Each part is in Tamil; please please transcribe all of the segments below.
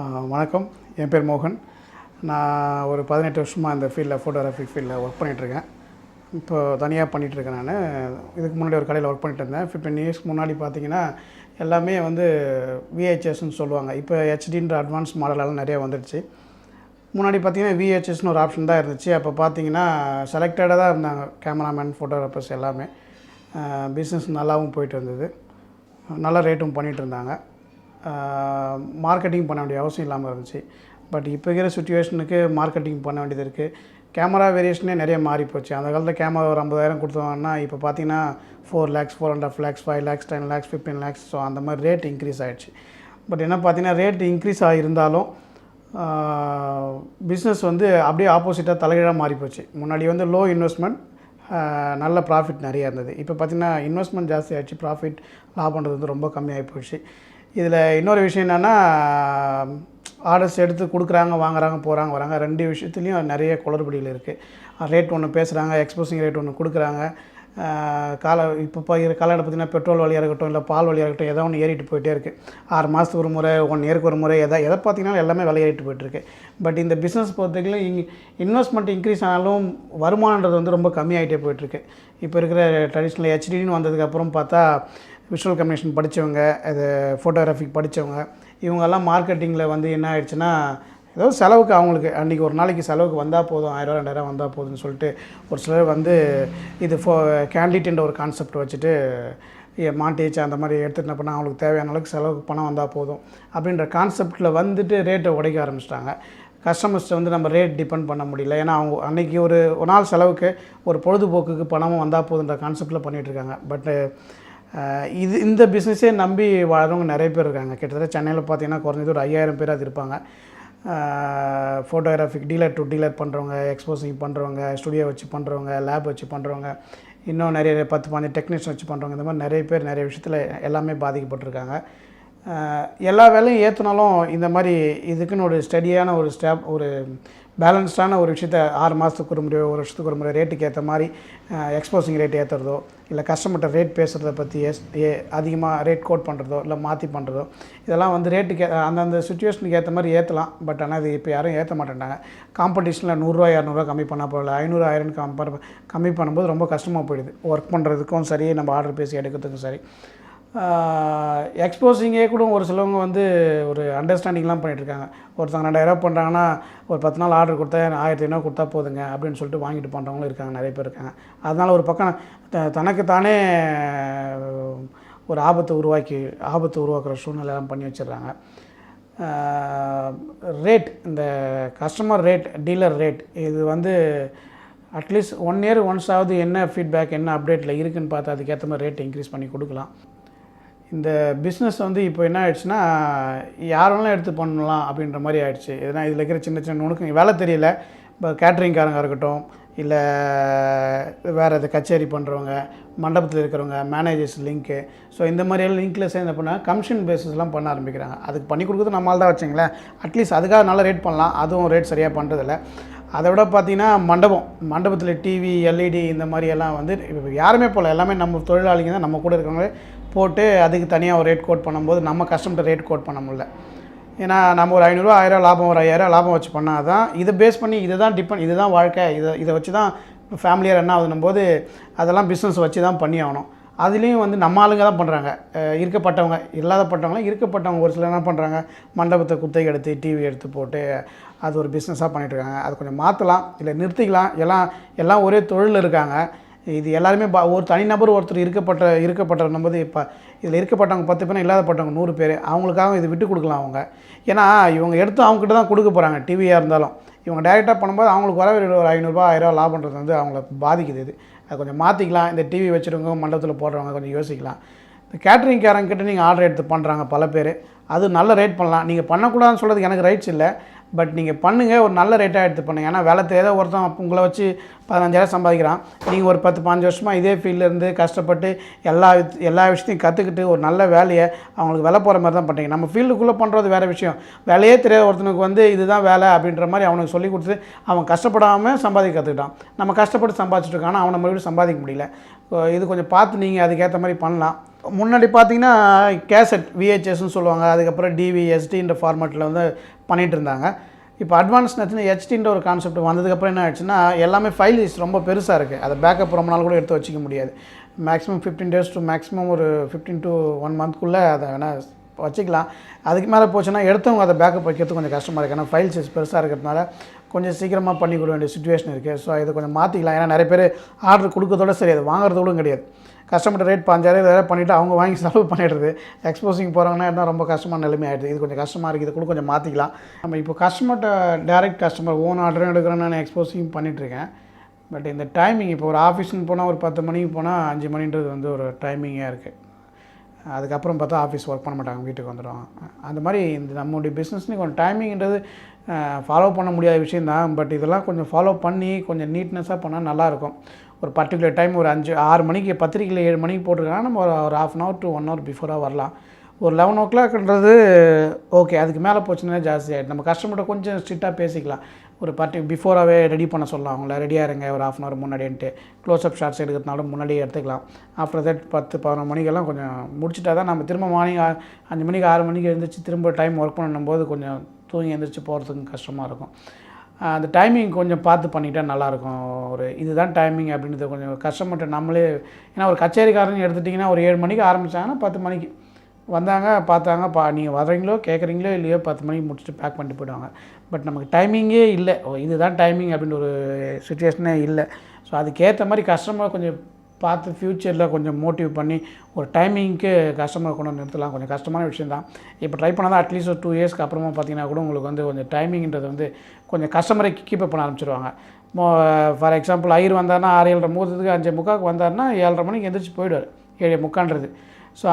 வணக்கம். என் பேர் மோகன். நான் ஒரு பதினெட்டு வருஷமாக இந்த ஃபீல்டில் ஃபோட்டோகிராஃபி ஃபீல்டில் ஒர்க் பண்ணிகிட்ருக்கேன் இப்போ தனியாக பண்ணிகிட்ருக்கேன் நான். இதுக்கு முன்னாடி ஒரு கடையில் ஒர்க் பண்ணிட்டு இருந்தேன். ஃபிஃப்டின் இயர்ஸ்க்கு முன்னாடி பார்த்தீங்கன்னா எல்லாமே வந்து விஹெச்எஸ்ன்னு சொல்லுவாங்க. இப்போ ஹெச்டின்ற அட்வான்ஸ் மாடலெல்லாம் நிறைய வந்துடுச்சு. முன்னாடி பார்த்தீங்கன்னா விஹெச்எஸ்னு ஒரு ஆப்ஷன் தான் இருந்துச்சு. அப்போ பார்த்தீங்கன்னா செலக்டடாக தான் இருந்தாங்க கேமராமேன் ஃபோட்டோகிராஃபர்ஸ் எல்லாமே. பிஸ்னஸ் நல்லாவும் போயிட்டு இருந்தது. நல்ல ரேட்டும் பண்ணிகிட்டு இருந்தாங்க. மார்க்கெட்டிங் பண்ண வேண்டிய அவசியம் இல்லாமல் இருந்துச்சு. பட் இப்போ இருக்கிற சுச்சுவேஷனுக்கு மார்க்கெட்டிங் பண்ண வேண்டியது இருக்குது கேமரா வேரியேஷனே நிறைய மாறி போச்சு. அந்த காலத்தில் கேமரா ஒரு ஐம்பதாயிரம் கொடுத்தாங்கன்னா இப்போ பார்த்தீங்கன்னா four lakhs four and half lakhs five lakhs ten lakhs fifteen lakhs so அந்த மாதிரி ரேட் இன்க்ரீஸ் ஆகிடுச்சு பட் என்ன பார்த்தீங்கன்னா ரேட் இன்க்ரீஸ் ஆகியிருந்தாலும் பிஸ்னஸ் வந்து அப்படியே ஆப்போசிட்டாக தலைகீழாக மாறி போச்சு. முன்னாடி வந்து லோ இன்வெஸ்ட்மெண்ட் நல்ல ப்ராஃபிட் நிறையா இருந்தது. இப்போ பார்த்திங்கன்னா இன்வெஸ்ட்மெண்ட் ஜாஸ்தி ஆகிடுச்சு ப்ராஃபிட் லாபன்றது வந்து ரொம்ப கம்மியாகி போயிடுச்சு இதில் இன்னொரு விஷயம் என்னென்னா ஆர்டர்ஸ் எடுத்து கொடுக்குறாங்க வாங்குறாங்க போகிறாங்க வராங்க. ரெண்டு விஷயத்துலேயும் நிறைய குளறுபடிகள் இருக்குது ரேட் ஒன்று பேசுகிறாங்க எக்ஸ்போசிங் ரேட் ஒன்று கொடுக்குறாங்க. கால இப்போ போகிற காலகட்டம் பார்த்திங்கன்னா பெட்ரோல் வழியாக இருக்கட்டும் இல்லை பால் வழியாக இருக்கட்டும் ஏதோ ஒன்று ஏறிட்டு போயிட்டே இருக்குது ஆறு மாதத்துக்கு ஒரு முறை ஒன் இயருக்கு ஒரு முறை எதை எதை பார்த்தீங்கன்னா எல்லாமே விலை ஏறிட்டு போயிட்டுருக்கு பட் இந்த பிஸ்னஸ் பொறுத்தவரைக்கும் இங் இன்வெஸ்ட்மெண்ட் இன்க்ரீஸ் ஆனாலும் வருமானன்றது வந்து ரொம்ப கம்மியாகிட்டே போயிட்டுருக்கு இப்போ இருக்கிற ட்ரெடிஷ்னல் ஹெச்டின்னு வந்ததுக்கப்புறம் பார்த்தா விஷுவல் கம்யூனிகேஷன் படித்தவங்க அது ஃபோட்டோகிராஃபிக் படித்தவங்க இவங்கெல்லாம் மார்க்கெட்டிங்கில் வந்து என்ன ஆயிடுச்சுன்னா ஏதோ செலவுக்கு அவங்களுக்கு அன்றைக்கி ஒரு நாளைக்கு செலவுக்கு வந்தால் போதும் ஆயிரம் ரெண்டாயிரம் வந்தால் போதும்னு சொல்லிட்டு ஒரு சிலர் வந்து இது ஃபோ கேண்டிட்ன்ற ஒரு கான்செப்ட் வச்சுட்டு மாண்டேஜ் அந்த மாதிரி எடுத்துகிட்டு பண்ணால் அவங்களுக்கு தேவையான அளவுக்கு செலவுக்கு பணம் வந்தால் போதும் அப்படின்ற கான்செப்டில் வந்துட்டு ரேட்டை உடைக்க ஆரம்பிச்சிட்டாங்க. கஸ்டமர்ஸ்ட்டை வந்து நம்ம ரேட் டிபெண்ட் பண்ண முடியல. ஏன்னா அவங்க அன்றைக்கி ஒரு ஒரு நாள் செலவுக்கு ஒரு பொழுதுபோக்குக்கு பணமும் வந்தால் போதுன்ற கான்செப்டில் பண்ணிகிட்ருக்காங்க பட்டு இது இந்த பிஸ்னஸே நம்பி வாழ்கிறவங்க நிறைய பேர் இருக்காங்க. கிட்டத்தட்ட சென்னையில் பார்த்தீங்கன்னா குறைஞ்சது ஒரு ஐயாயிரம் பேர் அது இருப்பாங்க. ஃபோட்டோகிராஃபிக் டீலர் டு டீலர் பண்ணுறவங்க எக்ஸ்போசிங் பண்ணுறவங்க ஸ்டுடியோ வச்சு பண்ணுறவங்க லேப் வச்சு பண்ணுறவங்க இன்னும் நிறைய பத்து பதினஞ்சு டெக்னீஷியன் வச்சு பண்ணுறவங்க இந்த மாதிரி நிறைய பேர் நிறைய விஷயத்தில் எல்லாமே பாதிக்கப்பட்டிருக்காங்க. எல்லா வேலையும் ஏற்றினாலும் இந்த மாதிரி இதுக்குன்னு ஒரு ஸ்டடியான ஒரு ஸ்டாப் ஒரு பேலன்ஸ்டான ஒரு விஷயத்த ஆறு மாதத்துக்கு ஒரு முறையோ ஒரு வருஷத்துக்கு ஒரு முறை ரேட்டுக்கு ஏற்ற மாதிரி எக்ஸ்போசிங் ரேட் ஏற்றுறதோ இல்லை கஸ்டமர்கிட்ட ரேட் பேசுகிறத பற்றி எஸ் ஏ அதிகமாக ரேட் கோட் பண்ணுறதோ இல்லை மாற்றி பண்ணுறதோ இதெல்லாம் வந்து ரேட்டுக்கு அந்தந்த சுச்சுவேஷனுக்கு ஏற்ற மாதிரி ஏற்றலாம் பட் ஆனால் இது இப்போ யாரும் ஏற்ற மாட்டேன்ட்டாங்க காம்படிஷனில் நூறுரூவா இரநூறுவா கம்மி பண்ணால் போகல. ஐநூறு ஆயிரம் கம்பேர் கம்மி பண்ணும்போது ரொம்ப கஷ்டமாக போயிடுது. ஒர்க் பண்ணுறதுக்கும் சரி நம்ம ஆர்டர் பேசி எடுக்கிறதுக்கும் சரி. எக்ஸ்போசிங்கே கூட ஒரு சிலவங்க வந்து ஒரு அண்டர்ஸ்டாண்டிங்லாம் பண்ணிகிட்ருக்காங்க ஒருத்தவங்க ரெண்டாயிரம் பண்ணுறாங்கன்னா ஒரு பத்து நாள் ஆர்டர் கொடுத்தா ஆயிரத்தி ஐநூறு கொடுத்தா போதுங்க அப்படின்னு சொல்லிட்டு வாங்கிட்டு பண்ணுறவங்களும் இருக்காங்க நிறைய பேர் இருக்காங்க. அதனால் ஒரு பக்கம் த தனக்கு தானே ஒரு ஆபத்தை உருவாக்கி ஆபத்தை உருவாக்குற சூழ்நிலையெல்லாம் பண்ணி வச்சிடுறாங்க. ரேட் இந்த கஸ்டமர் ரேட் டீலர் ரேட் இது வந்து அட்லீஸ்ட் ஒன் இயர் ஒன்ஸ் ஆகுது என்ன ஃபீட்பேக் என்ன அப்டேட்டில் இருக்குதுன்னு பார்த்து அதுக்கேற்ற மாதிரி ரேட் இன்க்ரீஸ் பண்ணி கொடுக்கலாம். இந்த பிஸ்னஸ் வந்து இப்போ என்ன ஆயிடுச்சுன்னா யாரெல்லாம் எடுத்து பண்ணலாம் அப்படின்ற மாதிரி ஆயிடுச்சு. எதனா இதில் இருக்கிற சின்ன சின்ன நுணுக்கு வேலை தெரியல. இப்போ கேட்ரிங்காரங்க இருக்கட்டும் இல்லை வேறு எது கச்சேரி பண்ணுறவங்க மண்டபத்தில் இருக்கிறவங்க மேனேஜர்ஸ் லிங்க்கு ஸோ இந்த மாதிரியெல்லாம் லிங்க்கில் சேர்ந்து பண்ணால் கமிஷன் பேஸஸ்லாம் பண்ண ஆரம்பிக்கிறாங்க. அதுக்கு பண்ணி கொடுக்குறது நம்மளால் தான் வச்சுங்களேன். அட்லீஸ்ட் அதுக்காக நல்லா ரேட் பண்ணலாம். அதுவும் ரேட் சரியாக பண்ணுறதில்ல அதை விட பார்த்திங்கன்னா மண்டபம் மண்டபத்தில் டிவி எல்இடி இந்த மாதிரியெல்லாம் வந்து இப்போ யாருமே போகல. எல்லாமே நம்ம தொழிலாளிங்க தான். நம்ம கூட இருக்கிறவங்களே போட்டு அதுக்கு தனியாக ஒரு ரேட் கோட் பண்ணும்போது நம்ம கஸ்டமர்கிட்ட ரேட் கோட் பண்ண முடில ஏன்னா நம்ம ஒரு ஐநூறுரூவா ஆயிரம் லாபம் ஒரு ஐயாயிரம் லாபம் வச்சு பண்ணால் தான் இதை பேஸ் பண்ணி இதை தான் டிபெண்ட் இதுதான் வாழ்க்கை இதை இதை வச்சு தான் ஃபேமிலியாக ரன் ஆகுதுன்னும் போது அதெல்லாம் பிஸ்னஸ் வச்சு தான் பண்ணி ஆகணும். அதுலேயும் வந்து நம்ம ஆளுங்க தான் பண்ணுறாங்க இருக்கப்பட்டவங்க இல்லாதப்பட்டவங்களாம் இருக்கப்பட்டவங்க ஒரு சிலர் என்ன பண்ணுறாங்க மண்டபத்தை குத்தகை எடுத்து டிவி எடுத்து போட்டு அது ஒரு பிஸ்னஸாக பண்ணிகிட்ருக்காங்க அது கொஞ்சம் மாற்றலாம் இல்லை நிறுத்திக்கலாம். எல்லாம் எல்லாம் ஒரே தொழிலில் இருக்காங்க. இது எல்லாருமே பா ஒரு தனிநபர் ஒருத்தர் இருக்கப்பட்ட இருக்கப்பட்டவர் போது இப்போ இதில் இருக்கப்பட்டவங்க பத்து பேர் இல்லாதப்பட்டவங்க நூறு பேர் அவங்களுக்காக இது விட்டு கொடுக்கலாம் அவங்க. ஏன்னா இவங்க எடுத்து அவங்ககிட்ட தான் கொடுக்க போகிறாங்க டிவியாக இருந்தாலும். இவங்க டைரெக்டாக பண்ணும்போது அவங்களுக்கு வர ஒரு ஐநூறுரூவா ஆயிரரூவா லாபன்றது வந்து அவங்கள பாதிக்குது இது. அது கொஞ்சம் மாற்றிக்கலாம் இந்த டிவி வச்சுருவங்க மண்டபத்தில் போடுறவங்க கொஞ்சம் யோசிக்கலாம். இந்த கேட்ரிங் கிட்ட நீங்கள் ஆர்டர் எடுத்து பண்ணுறாங்க பல பேர். அது நல்ல ரேட் பண்ணலாம். நீங்கள் பண்ணக்கூடாதுன்னு சொல்கிறதுக்கு எனக்கு ரைட்ஸ் இல்லை. பட் நீங்கள் பண்ணுங்கள் ஒரு நல்ல ரேட்டாக எடுத்து பண்ணுங்கள் ஏன்னா வேலை தெரியாத ஒருத்தன் உங்களை வச்சு பதினஞ்சாயிரம் சம்பாதிக்கிறான். நீங்கள் ஒரு பத்து பாஞ்சு வருஷமாக இதே ஃபீல்டில் இருந்து கஷ்டப்பட்டு எல்லா வித்- எல்லா விஷயத்தையும் கற்றுக்கிட்டு ஒரு நல்ல வேலையை அவங்களுக்கு வேலை போகிற மாதிரி தான் பண்ணுறீங்க நம்ம ஃபீல்டுக்குள்ளே பண்ணுறது வேறு விஷயம். வேலையே தெரியாத ஒருத்தனுக்கு வந்து இதுதான் வேலை அப்படின்ற மாதிரி அவனுக்கு சொல்லி கொடுத்து அவன் கஷ்டப்படாமல் சம்பாதிக்க கற்றுக்கிட்டான் நம்ம கஷ்டப்பட்டு சம்பாதிச்சிட்டு இருக்கான் அவனை மறுபடியும் சம்பாதிக்க முடியல. இது கொஞ்சம் பார்த்து நீங்கள் அதுக்கேற்ற மாதிரி பண்ணலாம். முன்னாடி பார்த்தீங்கன்னா கேசட் விஹெச்எஸ்ன்னு சொல்லுவாங்க. அதுக்கப்புறம் டிவிஎஸ்டின்ற ஃபார்மேட்டில் வந்து பண்ணிகிட்டு இருந்தாங்க இப்போ அட்வான்ஸ் நச்சுன்னு ஹெச்டின்ற ஒரு கான்செப்ட் வந்ததுக்கப்புறம் என்ன ஆயிடுச்சுன்னா எல்லாமே ஃபைல் இஸ் ரொம்ப பெருசாக இருக்குது அதை பேக்கப் ரொம்ப நாள் கூட எடுத்து வச்சிக்க முடியாது. Maximum fifteen days to maximum ஒரு ஃபிஃப்டீன் டு ஒன் மந்த்க்குள்ளே அதை வேணால் வச்சுக்கலாம். அதுக்கு மேலே போச்சுன்னா எடுத்தவங்க அதை பேக்கப் வைக்கிறது கொஞ்சம் கஷ்டமாக இருக்குது ஏன்னா ஃபைல் சைஸ் பெருசாக இருக்கிறதுனால கொஞ்சம் சீக்கிரமாக பண்ணி கொடுக்க வேண்டிய சுச்சுவேஷன் இருக்குது ஸோ இதை கொஞ்சம் மாற்றிக்கலாம் ஏன்னா நிறைய பேர் ஆர்டர் கொடுக்கறதோட சரி அது வாங்குறதோடும் கிடையாது. கஸ்டமர்கிட்ட ரேட் பாஞ்சாயிரம் வேறு பண்ணிவிட்டு அவங்க வாங்கி செலவு பண்ணிடுறது. எக்ஸ்போசிங் போகிறாங்கன்னா இருந்தால் ரொம்ப கஷ்டமான நிலைமை ஆகிடுது இது கொஞ்சம் கஷ்டமாக இருக்குது. இது கூட கொஞ்சம் மாற்றிக்கலாம் நம்ம இப்போ கஸ்டமர்கிட்ட டேரெக்ட் கஸ்டமர் ஓன் ஆர்டரும் எடுக்கிறேன்னு நான் எக்ஸ்போசிங் பண்ணிகிட்ருக்கேன் பட் இந்த டைமிங் இப்போ ஒரு ஆஃபீஸ்னு போனால் ஒரு பத்து மணிக்கு போனால் அஞ்சு மணின்றது வந்து ஒரு டைமிங்காக இருக்குது அதுக்கப்புறம் பார்த்தா ஆஃபீஸ் ஒர்க் பண்ண மாட்டாங்க. வீட்டுக்கு வந்துடுவாங்க. அந்த மாதிரி இந்த நம்மளுடைய பிஸ்னஸ்னு கொஞ்சம் டைமிங்ன்றது ஃபாலோ பண்ண முடியாத விஷயந்தான் பட் இதெல்லாம் கொஞ்சம் ஃபாலோ பண்ணி கொஞ்சம் நீட்னஸாக பண்ணால் நல்லாயிருக்கும் ஒரு பர்டிகுலர் டைம் ஒரு அஞ்சு ஆறு மணிக்கு பத்திரிக்கையில் ஏழு மணிக்கு போட்டிருக்காங்கன்னா நம்ம ஒரு ஒரு half an hour to one hour பிஃபோராக வரலாம். ஒரு லெவன் ஓ கிளாக்ன்றது ஓகே அதுக்கு மேலே போச்சுன்னா ஜாஸ்தி ஆகிடும் நம்ம கஸ்டமர்கிட்ட கொஞ்சம் ஸ்ட்ரிக்டாக பேசிக்கலாம். ஒரு பார்ட்டி பிஃபோராகவே ரெடி பண்ண சொல்லலாம். அவங்கள ரெடியாக இருங்க ஒரு ஆஃப் அன் ஹவர் முன்னாடின்ட்டு. க்ளோஸ்அப் ஷார்ட்ஸ் எடுக்கிறதுனாலும் முன்னாடியே எடுத்துக்கலாம். ஆஃப்டர் தட் பத்து பதினொன்று மணிக்கெல்லாம் கொஞ்சம் முடிச்சிட்டா தான் நம்ம திரும்ப மார்னிங் அஞ்சு மணிக்கு ஆறு மணிக்கு எழுந்திரிச்சு திரும்ப டைம் ஒர்க் பண்ணும்போது கொஞ்சம் தூங்கி எழுந்திரிச்சு போகிறதுக்கு கஷ்டமாக இருக்கும். அந்த டைமிங் கொஞ்சம் பார்த்து பண்ணிட்டா நல்லாயிருக்கும். ஒரு இதுதான் டைமிங் அப்படின்றது கொஞ்சம் கஸ்டமர்கிட்ட நம்மளே ஏன்னா ஒரு கச்சேரிக்காரன் எடுத்துட்டிங்கன்னா ஒரு ஏழு மணிக்கு ஆரம்பித்தாங்கன்னா பத்து மணிக்கு. வந்தாங்க பார்த்தாங்க பா நீங்கள் வர்றீங்களோ கேட்குறீங்களோ இல்லையோ பத்து மணிக்கு முடிச்சுட்டு பேக் பண்ணிட்டு போயிடுவாங்க. பட் நமக்கு டைமிங்கே இல்லை. ஓ இதுதான் டைமிங் அப்படின்ற ஒரு சுச்சுவேஷனே இல்லை. ஸோ அதுக்கேற்ற மாதிரி கஸ்டமர் கொஞ்சம் பார்த்து ஃப்யூச்சரில் கொஞ்சம் மோட்டிவ் பண்ணி ஒரு டைமிங்க்கு கஸ்டமர் கொண்டு வந்து நிறுத்தலாம். கொஞ்சம் கஷ்டமான விஷயம் தான் இப்போ ட்ரை பண்ணால் தான் அட்லீஸ்ட் ஒரு டூ இயர்ஸ்க்கு அப்புறமா பார்த்தீங்கன்னா கூட உங்களுக்கு வந்து கொஞ்சம் டைமிங்கிறது வந்து கொஞ்சம் கஸ்டமரை கீப்பப் பண்ண ஆரம்பிச்சிருவாங்க. ஃபார் எக்ஸாம்பிள் ஐயர் வந்தாருன்னா ஆறு ஏழரை முகூர்த்தத்துக்கு அஞ்சு முக்காக்கு வந்தாருன்னா ஏழரை மணிக்கு எந்திரிச்சு போயிடுவார். ஏழு முக்கான்றது. ஸோ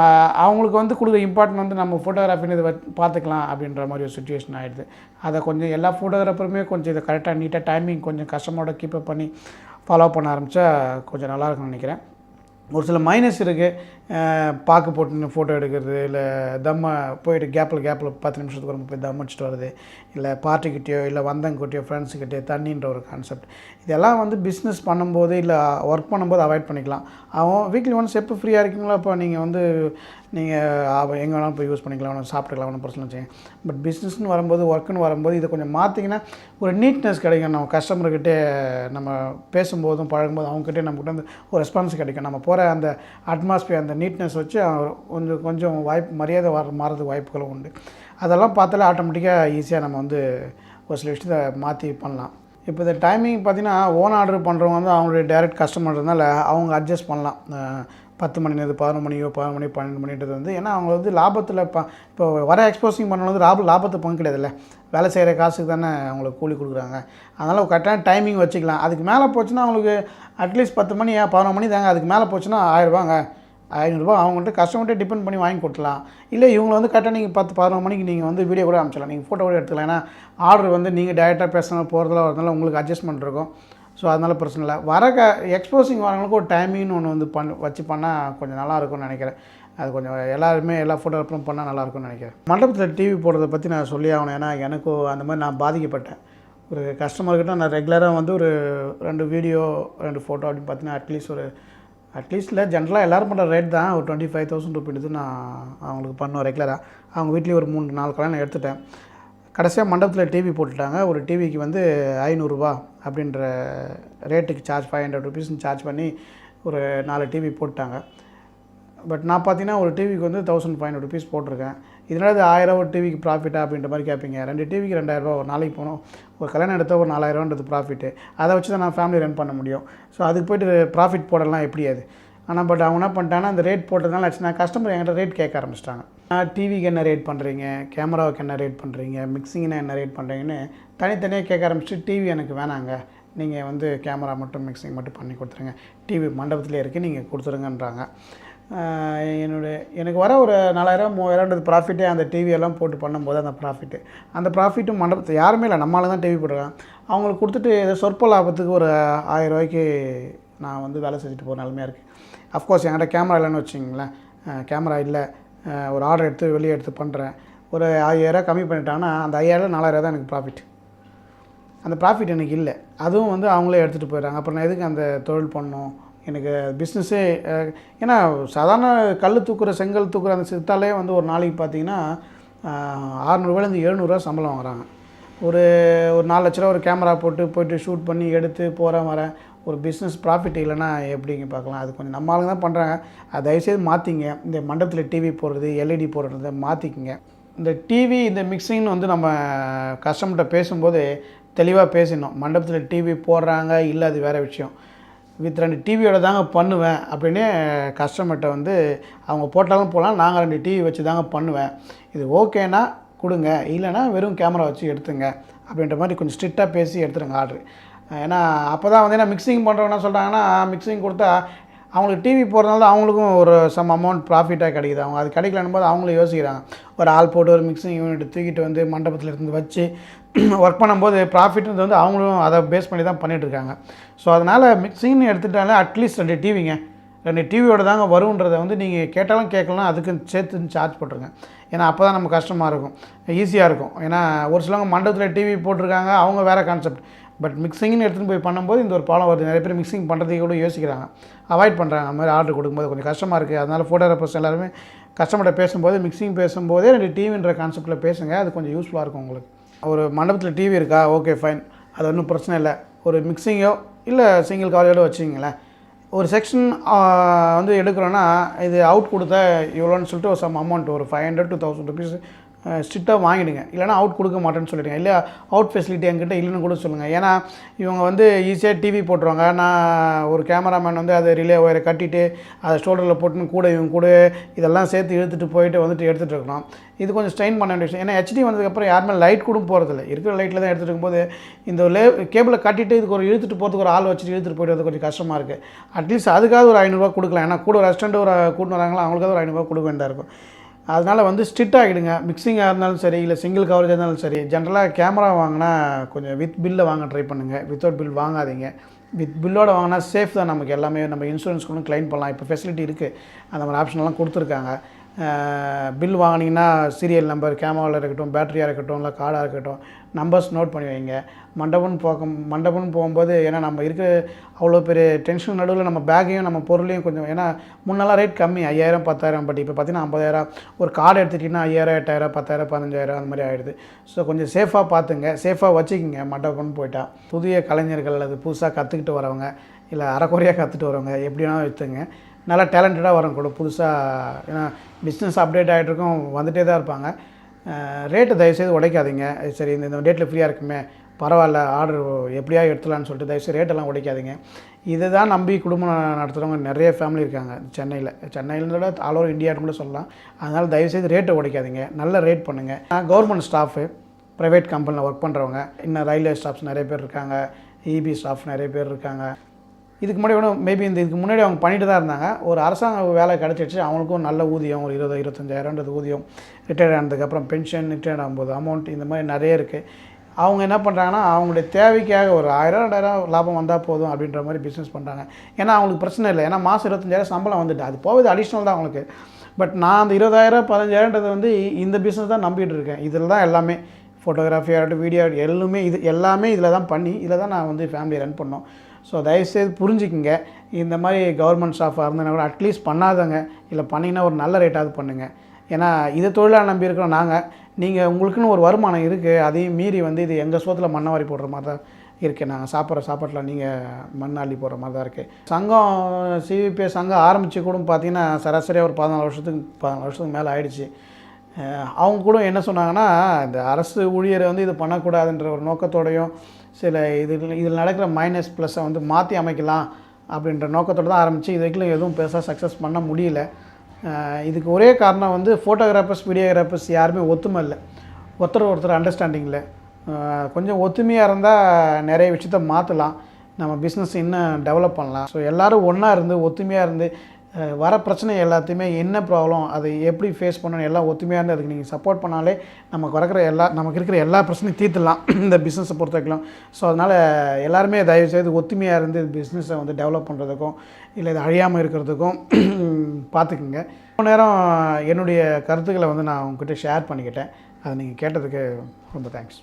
அவங்களுக்கு வந்து கொடுக்குற இம்பார்ட்டன் வந்து நம்ம ஃபோட்டோகிராஃபின்னு இதை பார்த்துக்கலாம் அப்படின்ற மாதிரி ஒரு சுச்சுவேஷன் ஆகிடுது அதை கொஞ்சம் எல்லா ஃபோட்டோகிராஃபருமே கொஞ்சம் இதை கரெக்டாக நீட்டாக டைமிங் கொஞ்சம் கஸ்டமரோட கீப்பப் பண்ணி ஃபாலோ பண்ண ஆரம்பித்தா கொஞ்சம் நல்லாயிருக்கும்னு நினைக்கிறேன். ஒரு சில மைனஸ் இருக்குது பாக்கு போட்டு ஃபோட்டோ எடுக்கிறது இல்லை தம்ம போயிட்டு கேப்பில் கேப்பில் பத்து நிமிஷத்துக்கு ஒரு போய் தம் அடிச்சுட்டு வருது இல்லை பார்ட்டிக்கிட்டேயோ இல்லை வந்தவங்கிட்டயோ ஃப்ரெண்ட்ஸுக்கிட்டே தண்ணின்ற ஒரு கான்செப்ட் இதெல்லாம் வந்து பிஸ்னஸ் பண்ணும்போது இல்லை ஒர்க் பண்ணும்போது அவாய்ட் பண்ணிக்கலாம். அவன் வீக்லி ஒன்ஸ் எப்போ ஃப்ரீயாக இருக்கீங்களோ அப்போ நீங்கள் வந்து நீங்கள் எங்கே வேணாலும் போய் யூஸ் பண்ணிக்கலாம். ஒன்று சாப்பிட்டுக்கலாம் ஒன்றும் பிரச்சனை வச்சுங்க பட் பிஸ்னஸ்னு வரும்போது ஒர்க்குன்னு வரும்போது இதை கொஞ்சம் மாற்றிங்கன்னா ஒரு நீட்னஸ் கிடைக்கும். நம்ம கஸ்டமர்கிட்டே நம்ம பேசும்போதும் பழகும்போதும் அவங்ககிட்டே நம்மகிட்ட வந்து ஒரு ரெஸ்பான்ஸ் கிடைக்கும். நம்ம போகிற அந்த அட்மாஸ்பியர் அந்த நீட்னஸ் வச்சு கொஞ்சம் கொஞ்சம் வாய்ப்பு மரியாதை வர மாறதுக்கு வாய்ப்புகளும் உண்டு. அதெல்லாம் பார்த்தாலே ஆட்டோமேட்டிக்காக ஈஸியாக நம்ம வந்து ஒரு சில விஷயத்தை மாற்றி பண்ணலாம். இப்போ இந்த டைமிங் பார்த்தீங்கன்னா ஓன் ஆர்டர் பண்ணுறவங்க வந்து அவங்களுடைய டைரக்ட் கஸ்டமர்னால அவங்க அட்ஜஸ்ட் பண்ணலாம். பத்து மணிலேருந்து பதினொரு மணியோ பதினொரு மணி பன்னெண்டு மணின்றது வந்து ஏன்னா அவங்க வந்து லாபத்தில் இப்போ வர எக்ஸ்போசிங் பண்ணணும் வந்து லாப லாபத்தை பங்கு கிடையாதுல்ல. வேலை செய்கிற காசுக்கு தானே அவங்களுக்கு கூலி கொடுக்குறாங்க. அதனால் கரெக்டான டைமிங் வச்சுக்கலாம். அதுக்கு மேலே போச்சுன்னா அவங்களுக்கு அட்லீஸ்ட் பத்து மணி பதினொரு மணி தாங்க. அதுக்கு மேலே போச்சுன்னா ஆயிரரூபாங்க ஐநூறுரூவா அவங்கள்ட்ட கஸ்டமர்கிட்ட டிபெண்ட் பண்ணி வாங்கி கொடுக்கலாம் இல்லை இவங்களை வந்து கரெக்டாக நீங்கள் பத்து பதினொரு மணிக்கு நீங்கள் வந்து வீடியோ கூட அனுப்பிச்சிடலாம். நீங்கள் ஃபோட்டோ கூட எடுத்துக்கலாம். ஏன்னா ஆர்டர் வந்து நீங்கள் டேரெக்டாக பேசணும் போகிறதுல வரதுனால உங்களுக்கு அட்ஜஸ்ட்மெண்ட் இருக்கும். ஸோ அதனால் பிரச்சனை இல்லை. வர க எக்ஸ்போசிங் வரவங்களுக்கு ஒரு டைமிங்னு ஒன்று வந்து பண்ண வச்சு பண்ணால் கொஞ்சம் நல்லாயிருக்கும்னு நினைக்கிறேன். அது கொஞ்சம் எல்லாருமே எல்லா ஃபோட்டோகிராஃபரும் பண்ணால் நல்லாயிருக்கும்னு நினைக்கிறேன். மண்டபத்தில் டிவி போடுறத பற்றி நான் சொல்லி ஆகணும். ஏன்னா எனக்கும் அந்த மாதிரி நான் பாதிக்கப்பட்டேன். ஒரு கஸ்டமர்கிட்ட நான் ரெகுலராக வந்து ஒரு ரெண்டு வீடியோ ரெண்டு ஃபோட்டோ அப்படின்னு பார்த்தீங்கன்னா அட்லீஸ்ட் ஒரு அட்லீஸ்ட்டில் ஜென்ரலாக எல்லோரும் பண்ணுற ரேட் தான். ஒரு டுவெண்ட்டி ஃபைவ் தௌசண்ட் ருபீஸ் நான் அவங்களுக்கு பண்ணுவேன் ரெகுலராக அவங்க வீட்லேயும் ஒரு மூணு நாலு கல்யாணம் எடுத்துட்டேன். கடைசியாக மண்டபத்தில் டிவி போட்டுட்டாங்க. ஒரு டிவிக்கு வந்து ஐநூறுரூவா அப்படின்ற ரேட்டுக்கு சார்ஜ் ஃபைவ் ஹண்ட்ரட் ருபீஸ்னு சார்ஜ் பண்ணி ஒரு நாலு டிவி போட்டாங்க பட் நான் பார்த்தீங்கன்னா ஒரு டிவிக்கு வந்து தௌசண்ட் ஃபைவ் ஹண்ட்ரட் ருபீஸ் போட்டிருக்கேன். இதனால் அது ஆயிரம் ஒரு டிவிக்கு ப்ராஃபிட்டா அப்படின்ற மாதிரி கேட்பீங்க. ரெண்டு டிவிக்கு ரெண்டாயிரரூபா ஒரு நாளைக்கு போனோம் ஒரு கல்யாணம் எடுத்தால் ஒரு நாலாயிரரூவான்றது ப்ராஃபிட்டு அதை வச்சு தான் நான் ஃபேமிலி ரன் பண்ண முடியும். ஸோ அதுக்கு போய்ட்டு ப்ராஃபிட் போடலாம் எப்படி அது? ஆனால் பட் அவங்க என்ன பண்ணிட்டாங்கன்னா அந்த ரேட் போட்டதுனால ஆச்சுன்னா கஸ்டமர் என்கிட்ட ரேட் கேட்க ஆரம்பிச்சிட்டாங்க. டிவிக்கு என்ன ரேட் பண்ணுறீங்க கேமராவுக்கு என்ன ரேட் பண்ணுறீங்க மிக்சிங்னா என்ன ரேட் பண்ணுறீங்கன்னு தனித்தனியாக கேட்க ஆரம்பிச்சு டிவி எனக்கு வேணாங்க. நீங்கள் வந்து கேமரா மட்டும் மிக்சிங் மட்டும் பண்ணி கொடுத்துருங்க. டிவி மண்டபத்திலே இருக்குது நீங்கள் கொடுத்துருங்கன்றாங்க. என்னுடைய எனக்கு வர ஒரு நாலாயிரம் மூவாயிரம்ன்றது ப்ராஃபிட்டே அந்த டிவியெல்லாம் போட்டு பண்ணும்போது அந்த ப்ராஃபிட்டு அந்த ப்ராஃபிட்டும் மண்டபத்தை யாருமே இல்லை. நம்மளால தான் டிவி போட்டுருக்காங்க. அவங்களுக்கு கொடுத்துட்டு ஏதோ சொற்ப லாபத்துக்கு ஒரு ஆயிரம் ரூபாய்க்கு நான் வந்து வேலை செஞ்சுட்டு போகிற நிலமையாக இருக்குது அஃப்கோர்ஸ் என்கிட்ட கேமரா இல்லைன்னு வச்சிங்களேன் கேமரா இல்லை. ஒரு ஆர்டர் எடுத்து வெளியே எடுத்து பண்ணுறேன் ஒரு ஐயாயிரம் கம்மி பண்ணிட்டாங்கன்னா அந்த ஐயாயிரம் நாலாயிரம் தான் எனக்கு ப்ராஃபிட் அந்த ப்ராஃபிட் எனக்கு இல்லை. அதுவும் வந்து அவங்களே எடுத்துகிட்டு போயிடுறாங்க. அப்புறம் நான் எதுக்கு அந்த தொழில் பண்ணணும்? எனக்கு பிஸ்னஸே ஏன்னா சாதாரண கல் தூக்குற செங்கல் தூக்குற அந்த சித்தாலே வந்து ஒரு நாளைக்கு பார்த்தீங்கன்னா ஆறுநூறுவாயிலேருந்து எழுநூறுவா சம்பளம் வாங்குறாங்க. ஒரு ஒரு நாலு லட்ச ரூபா ஒரு கேமரா போட்டு போயிட்டு ஷூட் பண்ணி எடுத்து போகிறேன் வரேன். ஒரு பிஸ்னஸ் ப்ராஃபிட் இல்லைன்னா எப்படிங்க பார்க்கலாம்? அது கொஞ்சம் நம்ம ஆளுங்க தான் பண்ணுறாங்க அதை தயவுசெய்து மாற்றிங்க இந்த மண்டபத்தில் டிவி போடுறது எல்இடி போடுறது மாற்றிக்கிங்க இந்த டிவி இந்த மிக்சிங்னு வந்து நம்ம கஸ்டமர்கிட்ட பேசும்போது தெளிவாக பேசணும் மண்டபத்தில் டிவி போடுறாங்க இல்லை அது வேறு விஷயம். வித் ரெண்டு டிவியோட தாங்க பண்ணுவேன் அப்படின்னே கஸ்டமர்கிட்ட வந்து அவங்க போட்டாலும் போகலாம் நாங்கள் ரெண்டு டிவி வச்சு தாங்க பண்ணுவேன். இது ஓகேனா கொடுங்க. இல்லைன்னா வெறும் கேமரா வச்சு எடுத்துங்க. அப்படின்ற மாதிரி கொஞ்சம் ஸ்ட்ரிக்டாக பேசி எடுத்துருங்க ஆர்டர் ஏன்னா அப்போ தான் வந்து என்ன மிக்சிங் பண்ணுறவங்க என்ன சொல்கிறாங்கன்னா மிக்சிங் கொடுத்தா அவங்களுக்கு டிவி போகிறதுனால அவங்களுக்கும் ஒரு சம் அமௌண்ட் ப்ராஃபிட்டாக கிடைக்குது. அவங்க அது கிடைக்கலன்னும் போது அவங்களும் யோசிக்கிறாங்க. ஒரு ஆள் போட்டு ஒரு மிக்சிங் யூனிட் தூக்கிட்டு வந்து மண்டபத்தில் இருந்து வச்சு ஒர்க் பண்ணும்போது ப்ராஃபிட்ன்றது வந்து அவங்களும் அதை பேஸ் பண்ணி தான் பண்ணிகிட்ருக்காங்க இருக்காங்க. ஸோ அதனால் மிக்சிங்னு எடுத்துட்டாலே அட்லீஸ்ட் ரெண்டு டிவிங்க ரெண்டு டிவியோட தாங்க வருன்றதை வந்து நீங்கள் கேட்டாலும் கேட்கலாம் அதுக்கு சேர்த்து சார்ஜ் போட்டுருங்க. ஏன்னா அப்போ தான் நம்ம கஷ்டமாக இருக்கும். ஈஸியாக இருக்கும். ஏன்னா ஒரு சிலவங்க மண்டபத்தில் டிவி போட்டிருக்காங்க அவங்க வேறு கான்செப்ட் பட் மிக்சிங்னு எடுத்துகிட்டு போய் பண்ணும்போது இந்த ஒரு பாலம் வருது. நிறைய பேர் மிக்சிங் பண்ணுறதுக்கு கூட யோசிக்கிறாங்க. அவாய்ட் பண்ணுறாங்க அந்த மாதிரி ஆர்டர் கொடுக்கும்போது கொஞ்சம் கஷ்டமாக இருக்குது அதனால் ஃபோட்டோகிராஃபர்ஸ் எல்லாருமே கஸ்டமர்கிட்ட பேசும்போது மிக்சிங் பேசும்போதே ரெண்டு டிவின்ற கான்செப்ட்டில் பேசுங்க. அது கொஞ்சம் யூஸ்ஃபுல்லாக இருக்கும் உங்களுக்கு. ஒரு மண்டபத்தில் டிவி இருக்கா? ஓகே ஃபைன் அது ஒன்றும் பிரச்சனை இல்லை. ஒரு மிக்சிங்கோ இல்லை சிங்கிள் காலையோட வச்சுக்கிங்களேன். ஒரு செக்ஷன் வந்து எடுக்கிறோன்னா இது அவுட் கொடுத்தா இவ்வளோன்னு சொல்லிட்டு ஒரு சம் அமௌண்ட் ஒரு five hundred two thousand rupees ஸ்ட்ரிக்டாக வாங்கிடுங்க. இல்லைனா அவுட் கொடுக்க மாட்டேன்னு சொல்லிடுங்க. இல்லை அவுட் ஃபெசிலிட்டி என்கிட்ட இல்லைன்னு கூட சொல்லுங்கள் ஏன்னா இவங்க வந்து ஈஸியாக டிவி போட்டுருவாங்க. நான் ஒரு கேமராமேன் வந்து அதை ரிலே ஒயரை கட்டிட்டு அதை ஷோல்டரில் போட்டுன்னு கூட இவங்க கூட இதெல்லாம் சேர்த்து இழுத்துட்டு போயிட்டு வந்துட்டு எடுத்துகிட்டு இருக்கணும். இது கொஞ்சம் ஸ்ட்ரெயின் பண்ண வேண்டிய விஷயம். ஏன்னா ஹெச்டி வந்ததுக்கப்புறம் யாருமே லைட் கூட போகிறதில்ல இருக்கிற லைட்டில் தான் எடுத்துகிட்டு இருக்கும்போது இந்த லே கேபிளை கட்டிட்டு இதுக்கு ஒரு இழுத்துட்டு போகிறதுக்கு ஒரு ஆள் வச்சுட்டு இழுத்துட்டு போயிட்டு வரது கொஞ்சம் கஷ்டமாக இருக்குது அட்லீஸ்ட் அதுக்காக ஒரு ஐநூறுரூவா கொடுக்கலாம். ஏன்னா கூட ஒரு ரெஸ்டாரண்ட் ஒரு கூட்டு வராங்களா அவங்களுக்காக ஒரு ஐநூறுரூவா கொடுக்க வேண்டியதாக இருக்கும். அதனால் வந்து ஸ்ட்ரிக்ட் ஆகிடுங்க மிக்சிங்காக இருந்தாலும் சரி இல்லை சிங்கிள் கவரேஜாக இருந்தாலும் சரி ஜென்ரலாக கேமரா வாங்கினா கொஞ்சம் வித் பில்லை வாங்க ட்ரை பண்ணுங்கள் வித்தவுட் பில் வாங்காதீங்க. வித் பில்லோட வாங்கினா சேஃப் தான் நமக்கு எல்லாமே. நம்ம இன்சூரன்ஸ் கூட க்ளைம் பண்ணலாம். இப்போ ஃபெசிலிட்டி இருக்குது அந்த மாதிரி ஆப்ஷன்லாம் கொடுத்துருக்காங்க. பில் வாங்கினீங்கன்னா சீரியல் நம்பர் கேமராவில் இருக்கட்டும் பேட்டரியாக இருக்கட்டும் இல்லை கார்டாக இருக்கட்டும் நம்பர்ஸ் நோட் பண்ணி வைங்க. மண்டபம்னு போக மண்டபம்னு போகும்போது ஏன்னா நம்ம இருக்கிற அவ்வளோ பெரிய டென்ஷன் நடுவில் நம்ம பேக்கையும் நம்ம பொருளையும் கொஞ்சம் ஏன்னா முன்னெல்லாம் ரேட் கம்மி ஐயாயிரம் பத்தாயிரம் பட் இப்போ பார்த்தீங்கன்னா ஐம்பதாயிரம் ஒரு கார்டு எடுத்துக்கிட்டிங்கன்னா ஐயாயிரம் எட்டாயிரம் பத்தாயிரம் பதினஞ்சாயிரம் அந்த மாதிரி ஆகிடுது ஸோ கொஞ்சம் சேஃபாக பார்த்துங்க சேஃபாக வச்சுக்கிங்க மண்டபம்னு போயிட்டா. புதிய கலைஞர்கள் அது புதுசாக கற்றுக்கிட்டு வரவங்க இல்லை அறக்குறையாக கற்றுட்டு வரவங்க எப்படி வேணாலும் எடுத்துங்க. நல்லா டேலண்டடாக வரும் கூட. புதுசாக ஏன்னா பிஸ்னஸ் அப்டேட் ஆகிட்டுருக்கும் வந்துகிட்டே தான் இருப்பாங்க. ரேட்டு தயவுசெய்து உடைக்காதீங்க. சரி இந்த இந்த டேட்டில் ஃப்ரீயாக இருக்குமே பரவாயில்ல ஆர்டர் எப்படியா எடுத்துலான்னு சொல்லிட்டு தயவுசெய்து ரேட்டெல்லாம் உடைக்காதீங்க. இதை தான் நம்பி குடும்பம் நடத்துகிறவங்க நிறைய ஃபேமிலி இருக்காங்க சென்னையில். சென்னையிலோட ஆல் ஓவர் இந்தியான்னு கூட சொல்லலாம். அதனால் தயவுசெய்து ரேட்டை உடைக்காதீங்க. நல்ல ரேட் பண்ணுங்கள் கவர்மெண்ட் ஸ்டாஃபு ப்ரைவேட் கம்பெனியில் ஒர்க் பண்ணுறவங்க இன்னும் ரயில்வே ஸ்டாஃப்ஸ் நிறைய பேர் இருக்காங்க இபி ஸ்டாஃப் நிறைய பேர் இருக்காங்க. இதுக்கு முன்னாடி கூட மேபி இந்த இதுக்கு முன்னாடி அவங்க பண்ணிட்டு தான் இருந்தாங்க. ஒரு அரசாங்க வேலை கிடச்சிடுச்சு. அவங்களுக்கும் நல்ல ஊதியம் ஒரு இருபது இருபத்தஞ்சாயிரம்ன்றது ஊதியம். ரிட்டையர்ட் ஆனதுக்கப்புறம் பென்ஷன் ரிட்டையர்ட் ஆகும்போது அமௌண்ட் இந்த மாதிரி நிறைய இருக்குது அவங்க என்ன பண்ணுறாங்கன்னா அவங்களுடைய தேவைக்காக ஒரு ஆயிரம் ரெண்டாயிரம் லாபம் வந்தால் போதும் அப்படின்ற மாதிரி பிஸ்னஸ் பண்ணுறாங்க ஏன்னா அவங்களுக்கு பிரச்சனை இல்லை. ஏன்னா மாதம் இருபத்தஞ்சாயிரம் சம்பளம் வந்துட்டு அது போகுது அடிஷ்னல் தான் அவங்களுக்கு. பட் நான் அந்த இருபதாயிரம் பதினஞ்சாயிரன்றது வந்து இந்த பிஸ்னஸ் தான் நம்பிட்டு இருக்கேன். இதில் தான் எல்லாமே ஃபோட்டோகிராஃபி ஆகட்டும் வீடியோ எல்லாமே இது எல்லாமே இதில் தான் பண்ணி இதில் தான் நான் வந்து ஃபேமிலியை ரன் பண்ணோம். ஸோ தயவுசெய்து புரிஞ்சுக்குங்க. இந்த மாதிரி கவர்மெண்ட் ஸ்டாஃபாக இருந்தால் கூட அட்லீஸ்ட் பண்ணாதங்க இல்லை பண்ணிங்கன்னா ஒரு நல்ல ரேட்டாவது பண்ணுங்கள் ஏன்னா இதை தொழிலாக நம்பி இருக்கிறோம் நாங்கள் நீங்கள் உங்களுக்குன்னு ஒரு வருமானம் இருக்குது அதையும் மீறி வந்து இது எங்கள் சோத்தில் மண்ணவாரி போடுற மாதிரி தான் இருக்குது நாங்கள் சாப்பிட்ற சாப்பாட்டில் நீங்கள் மண் அள்ளி போடுற மாதிரி தான் இருக்குது சங்கம் சிவிபிஎஸ் சங்கம் ஆரம்பித்து கூட பார்த்தீங்கன்னா சராசரியாக ஒரு பதினாலு வருஷத்துக்கு பதினாலு வருஷத்துக்கு மேலே ஆயிடுச்சு. அவங்க கூட என்ன சொன்னாங்கன்னா இந்த அரசு ஊழியரை வந்து இது பண்ணக்கூடாதுன்ற ஒரு நோக்கத்தோடையும் சில இதில் இதில் நடக்கிற மைனஸ் ப்ளஸ்ஸை வந்து மாற்றி அமைக்கலாம் அப்படின்ற நோக்கத்தோடு தான் ஆரம்பித்து இது வரைக்கும் எதுவும் பெருசாக சக்ஸஸ் பண்ண முடியல. இதுக்கு ஒரே காரணம் வந்து ஃபோட்டோகிராஃபர்ஸ் வீடியோகிராஃபர்ஸ் யாருமே ஒத்துமை இல்லை ஒருத்தர் ஒருத்தர் அண்டர்ஸ்டாண்டிங்கில் கொஞ்சம் ஒத்துமையாக இருந்தால் நிறைய விஷயத்த மாற்றலாம் நம்ம பிஸ்னஸ் இன்னும் டெவலப் பண்ணலாம். ஸோ எல்லோரும் ஒன்றா இருந்து ஒத்துமையாக இருந்து வர பிரச்சனை எல்லாத்தையுமே என்ன ப்ராப்ளம் அதை எப்படி ஃபேஸ் பண்ணணும் எல்லாம் ஒத்துமையாக இருந்து அதுக்கு நீங்கள் சப்போர்ட் பண்ணாலே நமக்கு வரக்கிற எல்லா நமக்கு இருக்கிற எல்லா பிரச்சனையும் தீர்த்துலாம் இந்த பிஸ்னஸை பொறுத்த வரைக்கும் ஸோ அதனால் எல்லாருமே தயவு செய்து ஒத்துமையாக இருந்து பிஸ்னஸை வந்து டெவலப் பண்ணுறதுக்கும் இல்லை இது அழியாமல் இருக்கிறதுக்கும் பார்த்துக்குங்க ரொம்ப நேரம் என்னுடைய கருத்துக்களை வந்து நான் உங்ககிட்ட ஷேர் பண்ணிக்கிட்டேன். அதை நீங்கள் கேட்டதுக்கு ரொம்ப தேங்க்ஸ்